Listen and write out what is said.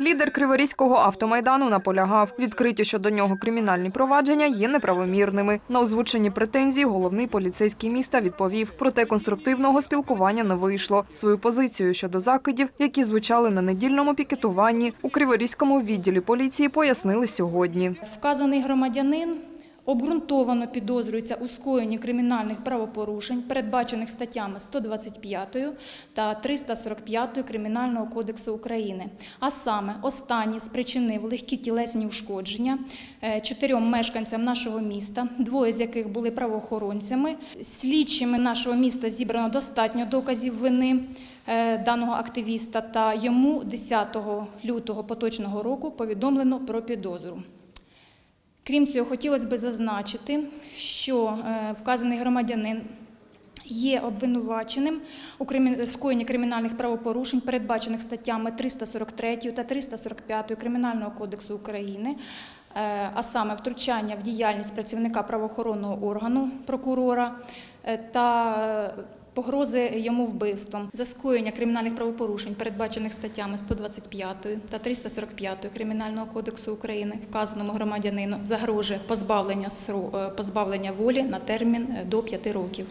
Лідер Криворізького автомайдану наполягав, відкриті щодо нього кримінальні провадження є неправомірними. На озвучені претензії головний поліцейський міста відповів, проте конструктивного спілкування не вийшло. Свою позицію щодо закидів, які звучали на недільному пікетуванні у Криворізькому відділі поліції, пояснили сьогодні. Вказаний громадянин обґрунтовано підозрюється у скоєнні кримінальних правопорушень, передбачених статтями 125 та 345 Кримінального кодексу України. А саме останній спричинив легкі тілесні ушкодження е, чотирьом мешканцям нашого міста, двоє з яких були правоохоронцями. Слідчими нашого міста зібрано достатньо доказів вини е, даного активіста, та йому 10 лютого поточного року повідомлено про підозру. Крім цього, хотілося б зазначити, що е, вказаний громадянин є обвинуваченим у скоєнні кримінальних правопорушень, передбачених статтями 343 та 345 Кримінального кодексу України, е, а саме втручання в діяльність працівника правоохоронного органу прокурора е, та погрози йому вбивством за скоєння кримінальних правопорушень, передбачених статтями 125 та 345 Кримінального кодексу України, вказаному громадянину загрожує позбавлення е, позбавлення волі на термін е, до 5 років.